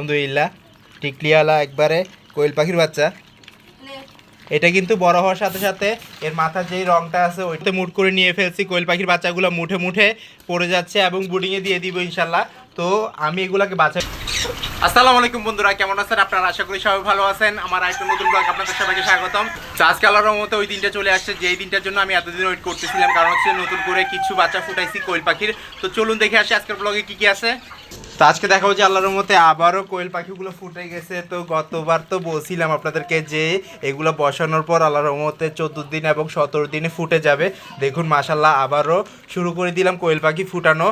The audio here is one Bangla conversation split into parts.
আলহামদুলিল্লাহ টিকলিওয়ালা একবারে কোয়েল পাখির বাচ্চা। এটা কিন্তু বড় হওয়ার সাথে সাথে এর মাথার যেই রংটা আছে, ওইটাতে মুট করে নিয়ে ফেলছি। কোয়েল পাখির বাচ্চাগুলো মুঠে মুঠে পড়ে যাচ্ছে এবং বুডিংয়ে দিয়ে দিব ইনশাল্লাহ তো আমি এগুলাকে বাঁচাই আসসালামু আলাইকুম বন্ধুরা, কেমন আছেন আপনারা? আশা করি সবাই ভালো আছেন। আমার আরেকটা নতুন ব্লগ আপনাদের সবাইকে স্বাগতম। তো আজকে আল্লাহর মতো ওই দিনটা চলে আসছে, যেই দিনটার জন্য আমি এতদিন ওয়েট করতেছিলাম। কারণ হচ্ছে নতুন করে কিছু বাচ্চা ফুটাইছি কোয়েল পাখির। তো চলুন দেখে আসি আজকের ব্লগে কি কি আছে। তো আজকে দেখা হচ্ছে আল্লাহর মতে আবারও কোয়েল পাখিগুলো ফুটে গেছে। তো গতবার তো বলছিলাম আপনাদেরকে যে এগুলো বসানোর পর আল্লাহর মতে চোদ্দ দিন এবং সতেরো দিনে ফুটে যাবে। দেখুন মাসাল্লাহ আবারও শুরু করে দিলাম কোয়েল পাখি ফুটানো।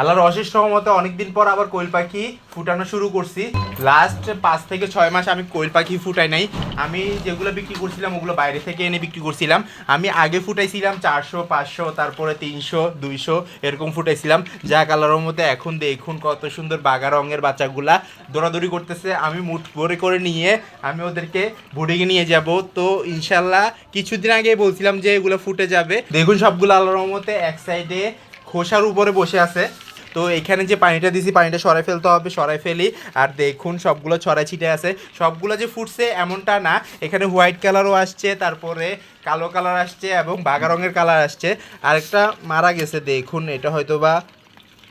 আল্লাহর অশেষ সহমতে অনেকদিন পর আবার কোয়েল পাখি ফুটানো শুরু করছি। লাস্ট পাঁচ থেকে ছয় মাস আমি কোয়েল পাখি ফুটাই নাই। আমি যেগুলো বিক্রি করছিলাম, ওগুলো বাইরে থেকে এনে বিক্রি করছিলাম। আমি আগে ফুটাইছিলাম চারশো, পাঁচশো, তারপরে তিনশো, দুইশো, এরকম ফুটাইছিলাম। যা কালারের মধ্যে এখন দেখুন কত সুন্দর বাগা রঙের বাচ্চাগুলা দৌড়াদৌড়ি করতেছে। আমি মুঠ ভরে করে নিয়ে আমি ওদেরকে বোর্ডিংয়ে নিয়ে যাব। তো ইনশাল্লাহ কিছুদিন আগে বলছিলাম যে এগুলো ফুটে যাবে। দেখুন সবগুলো আল্লাহর রহমতে এক সাইডে খোসার উপরে বসে আছে। তো এখানে যে পানিটা দিছি, পানিটা সরাই ফেলতে হবে সরাই ফেলি। আর দেখুন, সবগুলো ছড়াই ছিটে আছে। সবগুলো যে ফুটছে এমনটা না। এখানে হোয়াইট কালারও আসছে, তারপরে কালো কালার আসছে এবং বাঘা রঙের কালার আসছে। আরেকটা মারা গেছে, দেখুন, এটা হয়তো বা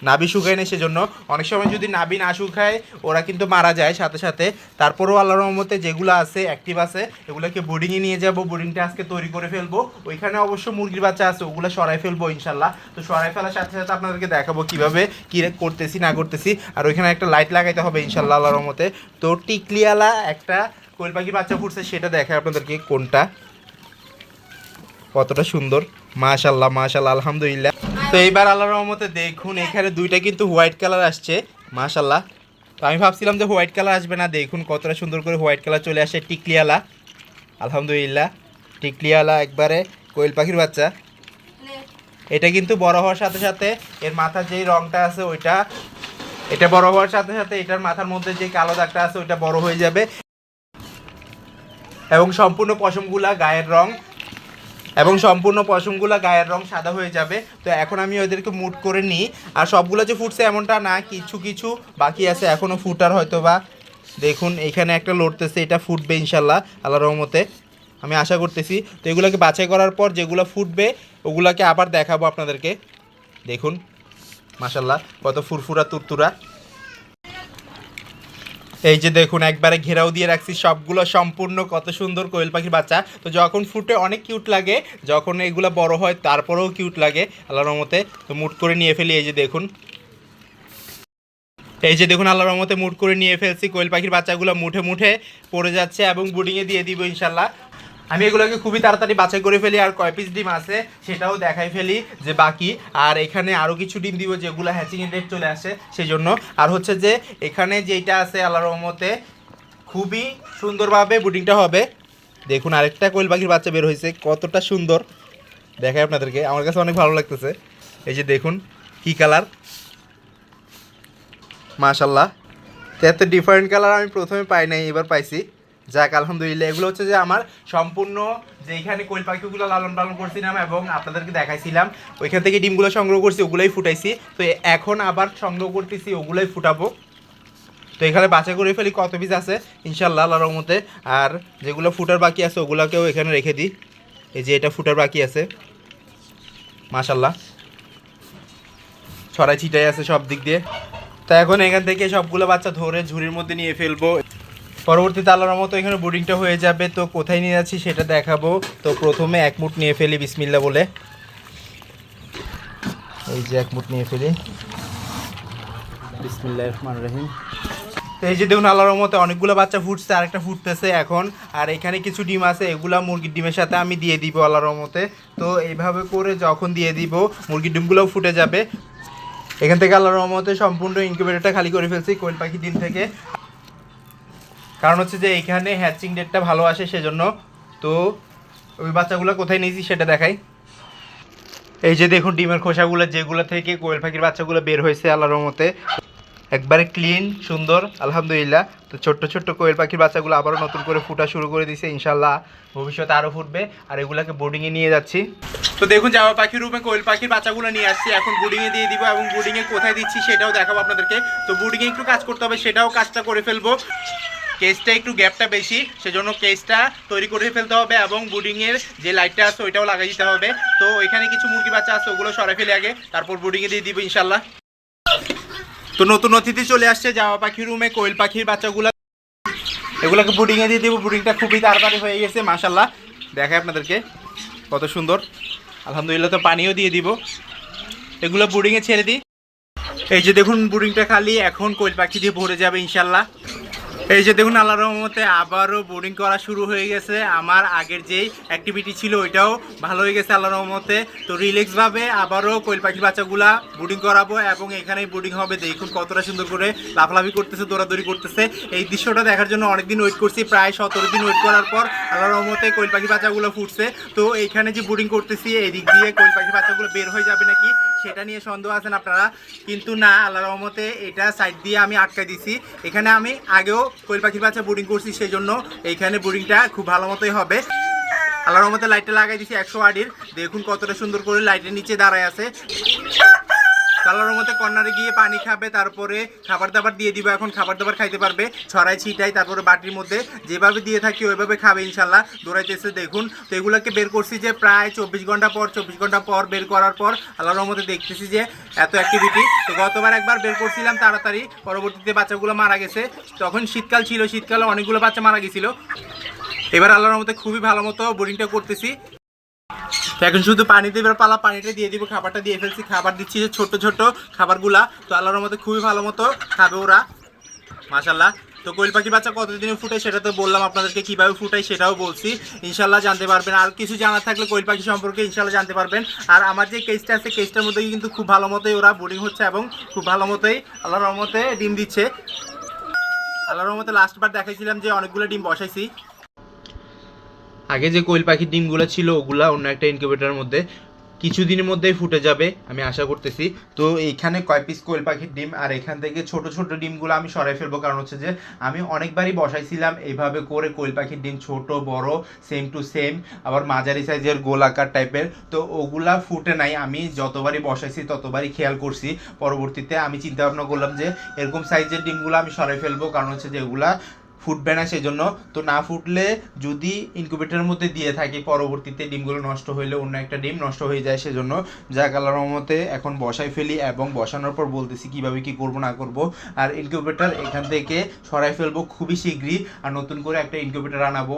নাভি শুকায় না সেজন্য। অনেক সময় যদি নাভি না শুকায়, ওরা কিন্তু মারা যায় সাথে সাথে। তারপরেও আল্লাহর রহমতে যেগুলো আছে অ্যাক্টিভ আছে, এগুলোকে বোর্ডিংয়ে নিয়ে যাব বোর্ডিংটা আজকে তৈরি করে ফেলব। ওইখানে অবশ্য মুরগির বাচ্চা আছে, ওগুলো সরাই ফেলব ইনশাল্লাহ। তো সরাই ফেলার সাথে সাথে আপনাদেরকে দেখাবো কীভাবে, কি করতেছি, না করতেছি। আর ওইখানে একটা লাইট লাগাইতে হবে ইনশাল্লাহ আল্লাহর রহমতে। তো টিকলিয়ালা একটা কোয়েল পাখির বাচ্চা ফুটছে সেটা দেখায় আপনাদেরকে কোনটা। কতটা সুন্দর। মাশাল্লাহ মাশাল্লাহ, আলহামদুলিল্লাহ। তো এইবার আল্লাহর রহমতে দেখুন এখানে দুইটা কিন্তু হোয়াইট কালার আসছে মাশাল্লাহ তো আমি ভাবছিলাম যে হোয়াইট কালার আসবে না দেখুন কতটা সুন্দর করে হোয়াইট কালার চলে আসে টিকলিয়ালা। আলহামদুলিল্লাহ টিকলিয়ালা একবারে কোয়েল পাখির বাচ্চা। এটা কিন্তু বড় হওয়ার সাথে সাথে এর মাথার যেই রংটা আছে ওইটা এটা বড় হওয়ার সাথে সাথে এটার মাথার মধ্যে যে কালো দাগটা আছে ওইটা বড় হয়ে যাবে। এবং সম্পূর্ণ পশমগুলা গায়ের রং এবং সম্পূর্ণ পশমগুলো গায়ের রং সাদা হয়ে যাবে। তো এখন আমি ওদেরকে মুট করে নিই। আর সবগুলো যে ফুটছে এমনটা না, কিছু কিছু বাকি আছে এখনও ফুটার হয়তো বা দেখুন, এখানে একটা লড়তেছে, এটা ফুটবে ইনশাল্লাহ, আল্লাহ রহমতে। আমি আশা করতেছি। তো এগুলোকে বাছাই করার পর যেগুলো ফুটবে, ওগুলোকে আবার দেখাবো আপনাদেরকে। দেখুন, মাশাল্লাহ, কত ফুরফুরা, তুরতুরা। এই যে দেখুন, একবারে ঘেরাও দিয়ে রাখছি সবগুলো সম্পূর্ণ, কত সুন্দর কোয়েল পাখির বাচ্চা। তো যখন ফুটে অনেক কিউট লাগে, যখন এগুলো বড় হয় তারপরেও কিউট লাগে, আল্লাহর রহমতে। তো মুট করে নিয়ে ফেলি এই যে দেখুন। এই যে দেখুন আল্লাহ রহমতে মুট করে নিয়ে ফেলছি কোয়েল পাখির বাচ্চাগুলো। মুঠে মুঠে পড়ে যাচ্ছে এবং বুডিংয়ে দিয়ে দিব ইনশাল্লাহ। আমি এগুলোকে খুবই তাড়াতাড়ি বাছাই করে ফেলি, আর কয় পিস ডিম আছে সেটাও দেখাই ফেলি যে বাকি। আর এখানে আরও কিছু ডিম দিব যেগুলো হ্যাচিং ডেট চলে আসে সেই জন্য আর হচ্ছে যে এখানে যেটা আছে আল্লাহ রহমতে, খুবই সুন্দরভাবে বুটিংটা হবে। দেখুন আরেকটা কোয়েল পাখির বাচ্চা বের হয়েছে, কতটা সুন্দর। দেখায় আপনাদেরকে, আমার কাছে অনেক ভালো লাগতেছে। এই যে দেখুন, কি কালার মাশাল্লাহ এত ডিফারেন্ট কালার আমি প্রথমে পাই নাই, এবার পাইছি। যাক, আলহামদুলিল্লাহ, এগুলো হচ্ছে যে আমার সম্পূর্ণ যেখানে কোয়েল পাখিগুলো লালন পালন করছিলাম এবং আপনাদেরকে দেখাইছিলাম, ওইখান থেকে ডিমগুলো সংগ্রহ করছি, ওগুলোই ফুটাইছি। তো এখন আবার সংগ্রহ করতেছি, ওগুলোই ফুটাবো। তো এখানে বাছাই করে ফেলি, কত পিস আছে? ইনশাল্লাহ আল্লাহর রহমতে। আর যেগুলো ফুটার বাকি আছে, ওগুলোকেও এখানে রেখে দিই। এই যে এটা ফুটার বাকি আছে। মাশাল্লাহ ছড়াই ছিটাই আছে সব দিক দিয়ে। তো এখন এখান থেকে সবগুলো বাচ্চা ধরে ঝুড়ির মধ্যে নিয়ে ফেলব। পরবর্তীতে আল্লাহর মতো এখানে বোর্ডিংটা হয়ে যাবে। তো কোথায় নিয়ে যাচ্ছি সেটা দেখাবো। তো প্রথমে এক মুঠ নিয়ে ফেলি বিসমিল্লা বলে। এই যে এক মুঠ নিয়ে ফেলি। তো এই যে দেখুন, আল্লাহর মতো অনেকগুলো বাচ্চা ফুটছে, আরেকটা ফুটতেছে এখন। আর এখানে কিছু ডিম আছে, এগুলা মুরগির ডিমের সাথে আমি দিয়ে দিব আল্লাহর মতে তো এইভাবে করে যখন দিয়ে দিব, মুরগির ডিমগুলোও ফুটে যাবে। এখান থেকে আল্লাহর রহমতে সম্পূর্ণ ইনকিউবেটরটা খালি করে ফেলছি কোয়েল পাখি ডিম থেকে। কারণ হচ্ছে যে এখানে হ্যাচিং ডেটটা ভালো আসে সেজন্য। তো ওই বাচ্চাগুলো কোথায় নিয়েছি সেটা দেখাই। এই যে দেখুন ডিমের খোসাগুলো, যেগুলো থেকে কোয়েল পাখির বাচ্চাগুলো বের হয়েছে আল্লাহর মতে একবারে ক্লিন সুন্দর, আলহামদুলিল্লাহ। তো ছোট্ট ছোট্ট কোয়েল পাখির বাচ্চাগুলো আবারও নতুন করে ফুটা শুরু করে দিছে ইনশাল্লাহ ভবিষ্যতে আরও ফুটবে। আর এগুলাকে বোর্ডিংয়ে নিয়ে যাচ্ছি। তো দেখুন জামা পাখির রূপে কোয়েল পাখির বাচ্চাগুলো নিয়ে আসছি। এখন বোর্ডিংয়ে দিয়ে দিব এবং বোর্ডিংয়ে কোথায় দিচ্ছি সেটাও দেখাবো আপনাদেরকে। তো বোর্ডিংয়ে একটু কাজ করতে হবে, সেটাও কাজটা করে ফেলব। কেসটা একটু গ্যাপটা বেশি, সেজন্য কেসটা তৈরি করে ফেলতে হবে এবং বুডিংয়ের যে লাইটটা আছে, ওইটাও লাগাই দিতে হবে। তো এখানে কিছু মুরগি বাচ্চা আছে, ওগুলো সরে ফেলে আগে, তারপর বুডিংয়ে দিয়ে দিব ইনশাল্লাহ তো নতুন অতিথি চলে আসছে, জামা পাখির রুমে কোয়েল পাখির বাচ্চাগুলো। এগুলোকে বুডিংয়ে দিয়ে দিব বুডিংটা খুবই তাড়াতাড়ি হয়ে গেছে মাশাল্লাহ দেখায় আপনাদেরকে, কত সুন্দর। আলহামদুলিল্লাহ তো পানিও দিয়ে দিব। এগুলো বুডিংয়ে ছেড়ে দিই। এই যে দেখুন বুডিংটা খালি, এখন কোয়েল পাখি দিয়ে ভরে যাবে ইনশাল্লাহ এই যে দেখুন আল্লাহ রহমতে আবারও বোর্ডিং করা শুরু হয়ে গেছে। আমার আগের যেই অ্যাক্টিভিটি ছিল, ওইটাও ভালো হয়ে গেছে আল্লাহ রহমতে। তো রিল্যাক্সভাবে আবারও কোয়েল পাখির বাচ্চাগুলা বোর্ডিং করাবো এবং এখানেই বোর্ডিং হবে। দেখুন কতটা সুন্দর করে লাফলাফি করতেছে, দৌড়াদৌড়ি করতেছে। এই দৃশ্যটা দেখার জন্য অনেকদিন ওয়েট করছি, প্রায় সতেরো দিন ওয়েট করার পর আল্লাহ রহমতে কোয়েল পাখির বাচ্চাগুলো ফুটছে। তো এইখানে যে বোর্ডিং করতেছি এই দিক দিয়ে কোয়েল পাখির বাচ্চাগুলো বের হয়ে যাবে নাকি সেটা নিয়ে সন্দেহ আছেন আপনারা, কিন্তু না আল্লাহ রহমতে এটা সাইড দিয়ে আমি আটকে দিছি। এখানে আমি আগেও কোয়েল পাখির বাচ্চা বোর্ডিং করছি সেই জন্য এইখানে বোর্ডিংটা খুব ভালো মতোই হবে। আল্লাহ রহমতে লাইটটা লাগাই দিছি একশো আডির দেখুন কতটা সুন্দর করে লাইটের নিচে দাঁড়ায় আছে। কালার মধ্যে কর্নারে গিয়ে পানি খাবে, তারপরে খাবার দাবার দিয়ে দিব, এখন খাবার দাবার খাইতে পারবে। ছড়াই ছিটাই তারপরে বাটির মধ্যে যেভাবে দিয়ে থাকি, ওইভাবে খাবে ইনশাল্লাহ। দৌড়াইতেছে, দেখুন। তো এগুলোকে বের করছি যে প্রায় চব্বিশ ঘণ্টা পর, চব্বিশ ঘণ্টা পর বের করার পর আল্লাহর মধ্যে দেখতেছি যে এত অ্যাক্টিভিটি তো গতবার একবার বের করছিলাম তাড়াতাড়ি, পরবর্তীতে বাচ্চাগুলো মারা গেছে। তখন শীতকাল ছিল, শীতকালে অনেকগুলো বাচ্চা মারা গেছিল। এবার আল্লাহর মধ্যে খুবই ভালো মতো বোরিংটা করতেছি। এখন শুধু পানি দেবার পালা, পানিটা দিয়ে দিব, খাবারটা দিয়ে ফেলছি, খাবার দিচ্ছি যে ছোট ছোট খাবারগুলা। তো আল্লাহর মধ্যে খুবই ভালো মতো খাবে ওরা। মাশাল্লাহ তো কোয়েল পাখি বাচ্চা কতদিনে ফুটে সেটা তো বললাম আপনাদেরকে, কীভাবে ফুটাই সেটাও বলছি। ইনশাল্লাহ জানতে পারবেন। আর কিছু জানার থাকলে কোয়েল পাখি সম্পর্কে ইনশাল্লাহ জানতে পারবেন। আর আমার যে কেসটা আছে কেসটার মধ্যে কিন্তু খুব ভালো মতোই ওরা বোর্ডিং হচ্ছে এবং খুব ভালো মতোই আল্লাহর রহমতে ডিম দিচ্ছে। আল্লাহর রহমতে লাস্টবার দেখাইছিলাম যে অনেকগুলো ডিম বসাইছি। আগে যে কোয়েল পাখির ডিমগুলো ছিল, ওগুলা অন্য একটা ইনকিউবেটারের মধ্যে কিছুদিনের মধ্যেই ফুটে যাবে, আমি আশা করতেছি। তো এইখানে কয় পিস কোয়েল পাখির ডিম, আর এখান থেকে ছোট ছোট ডিমগুলো আমি সরাই ফেলব, কারণ হচ্ছে যে আমি অনেকবারই বসাইছিলাম এইভাবে করে কোয়েল পাখির ডিম, ছোট, বড় সেম টু সেম আবার মাঝারি সাইজের গোল আকার টাইপের তো ওগুলা ফুটে নাই, আমি যতবারই বসাইছি ততবারই খেয়াল করছি। পরবর্তীতে আমি চিন্তা ভাবনা করলাম যে এরকম সাইজের ডিমগুলো আমি সরাই ফেলব, কারণ হচ্ছে যে এগুলা ফুটবে না সেই জন্য তো না ফুটলে যদি ইনকিউবেটারের মধ্যে দিয়ে থাকি, পরবর্তীতে ডিমগুলো নষ্ট হইলে অন্য একটা ডিম নষ্ট হয়ে যায় সেজন্য। যা কালার মতে এখন বসাই ফেলি এবং বসানোর পর বলতেছি কীভাবে কি করব, না করব। আর ইনকিউবেটার এখান থেকে সরাই ফেলব খুবই শীঘ্রই। আর নতুন করে একটা ইনকিউবেটার আনাবো